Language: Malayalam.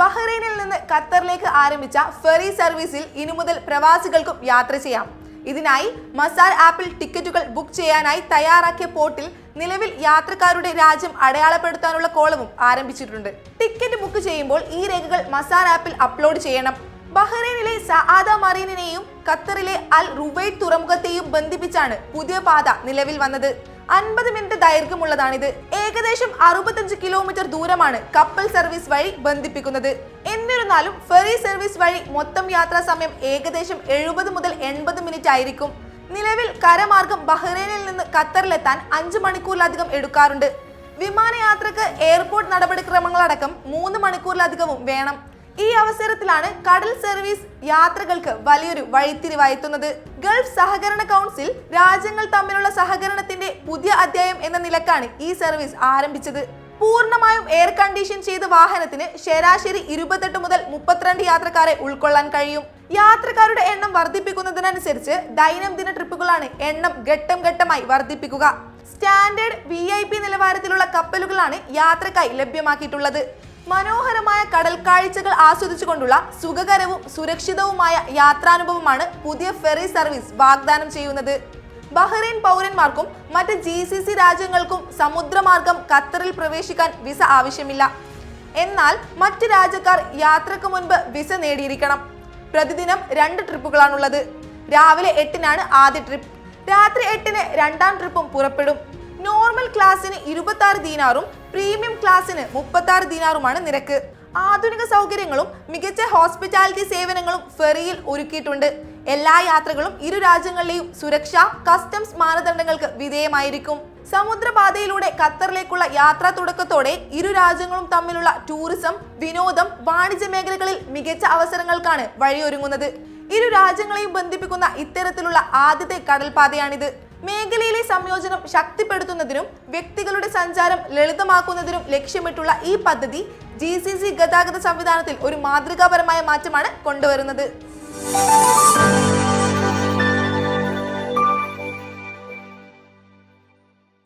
ബഹ്റൈനിൽ നിന്ന് ഖത്തറിലേക്ക് ആരംഭിച്ച ഫെറി സർവീസിൽ ഇനി മുതൽ പ്രവാസികൾക്കും യാത്ര ചെയ്യാം. ഇതിനായി മസാർ ആപ്പിൽ ടിക്കറ്റുകൾ ബുക്ക് ചെയ്യാനായി തയ്യാറാക്കിയ പോർട്ടിൽ നിലവിൽ യാത്രക്കാരുടെ രാജ്യം അടയാളപ്പെടുത്താനുള്ള കോളവും ആരംഭിച്ചിട്ടുണ്ട്. ടിക്കറ്റ് ബുക്ക് ചെയ്യുമ്പോൾ ഈ രേഖകൾ മസാർ ആപ്പിൽ അപ്ലോഡ് ചെയ്യണം. ബഹ്റൈനിലെ സആദ മറീനിനെയും ഖത്തറിലെ അൽ റുബൈറ്റ് തുറമുഖത്തെയും ബന്ധിപ്പിച്ചാണ് പുതിയ പാത നിലവിൽ വന്നത്. അൻപത് മിനിറ്റ് ദൈർഘ്യമുള്ളതാണിത്. ഏകദേശം അറുപത്തഞ്ച് കിലോമീറ്റർ ദൂരമാണ് കപ്പൽ സർവീസ് വഴി ബന്ധിപ്പിക്കുന്നത്. എന്നിരുന്നാലും ഫെറി സർവീസ് വഴി മൊത്തം യാത്രാ സമയം ഏകദേശം എഴുപത് മുതൽ എൺപത് മിനിറ്റ് ആയിരിക്കും. നിലവിൽ കരമാർഗം ബഹ്റൈനിൽ നിന്ന് ഖത്തറിലെത്താൻ അഞ്ച് മണിക്കൂറിലധികം എടുക്കാറുണ്ട്. വിമാനയാത്രക്ക് എയർപോർട്ട് നടപടിക്രമങ്ങളടക്കം മൂന്ന് മണിക്കൂറിലധികവും വേണം. ഈ അവസരത്തിലാണ് കടൽ സർവീസ് യാത്രകൾക്ക് വലിയൊരു വഴിത്തിരിവായെത്തുന്നത്. ഗൾഫ് സഹകരണ കൗൺസിൽ രാജ്യങ്ങൾ തമ്മിലുള്ള സഹകരണത്തിന്റെ പുതിയ അധ്യായം എന്ന നിലക്കാണ് ഈ സർവീസ് ആരംഭിച്ചത്. പൂർണമായും എയർ കണ്ടീഷൻ ചെയ്ത വാഹനത്തിന് ശരാശരി ഇരുപത്തെട്ട് മുതൽ മുപ്പത്തിരണ്ട് യാത്രക്കാരെ ഉൾക്കൊള്ളാൻ കഴിയും. യാത്രക്കാരുടെ എണ്ണം വർദ്ധിപ്പിക്കുന്നതിനനുസരിച്ച് ദൈനംദിന ട്രിപ്പുകളാണ് എണ്ണം ഘട്ടം ഘട്ടമായി വർദ്ധിപ്പിക്കുക. സ്റ്റാൻഡേർഡ് വി നിലവാരത്തിലുള്ള കപ്പലുകളാണ് യാത്രക്കായി ലഭ്യമാക്കിയിട്ടുള്ളത്. മനോഹരമായ കടൽ കാഴ്ചകൾ ആസ്വദിച്ചുകൊണ്ടുള്ള സുഖകരവും സുരക്ഷിതവുമായ യാത്രാനുഭവമാണ് പുതിയ ഫെറി സർവീസ് വാഗ്ദാനം ചെയ്യുന്നത്. ബഹ്റൈൻ പൗരന്മാർക്കും മറ്റ് ജി സി സി രാജ്യങ്ങൾക്കും സമുദ്രമാർഗം ഖത്തറിൽ പ്രവേശിക്കാൻ വിസ ആവശ്യമില്ല. എന്നാൽ മറ്റ് രാജ്യക്കാർ യാത്രയ്ക്ക് മുൻപ് വിസ നേടിയിരിക്കണം. പ്രതിദിനം രണ്ട് ട്രിപ്പുകളാണുള്ളത്. രാവിലെ എട്ടിനാണ് ആദ്യ ട്രിപ്പ്. രാത്രി എട്ടിന് രണ്ടാം ട്രിപ്പും പുറപ്പെടും. നോർമൽ ക്ലാസ്സിന് ഇരുപത്തി ദീനാറും പ്രീമിയം ക്ലാസ്സിന് മുപ്പത്തി ആറ് ദിനാറുമാണ് നിരക്ക്. ആധുനിക സൗകര്യങ്ങളും മികച്ച ഹോസ്പിറ്റാലിറ്റി സേവനങ്ങളും ഫെറിയിൽ ഒരുക്കിയിട്ടുണ്ട്. എല്ലാ യാത്രകളും ഇരു രാജ്യങ്ങളിലെയും സുരക്ഷ കസ്റ്റംസ് മാനദണ്ഡങ്ങൾക്ക് വിധേയമായിരിക്കും. സമുദ്രപാതയിലൂടെ ഖത്തറിലേക്കുള്ള യാത്രാ തുടക്കത്തോടെ ഇരു രാജ്യങ്ങളും തമ്മിലുള്ള ടൂറിസം വിനോദം വാണിജ്യ മേഖലകളിൽ മികച്ച അവസരങ്ങൾക്കാണ് വഴിയൊരുങ്ങുന്നത്. ഇരു രാജ്യങ്ങളെയും ബന്ധിപ്പിക്കുന്ന ഇത്തരത്തിലുള്ള ആദ്യത്തെ കടൽപാതയാണിത്. മേഖലയിലെ സംയോജനം ശക്തിപ്പെടുത്തുന്നതിനും വ്യക്തികളുടെ സഞ്ചാരം ലളിതമാക്കുന്നതിനും ലക്ഷ്യമിട്ടുള്ള ഈ പദ്ധതി ജി സി സി ഗതാഗത സംവിധാനത്തിൽ ഒരു മാതൃകാപരമായ മാറ്റമാണ് കൊണ്ടുവരുന്നത്.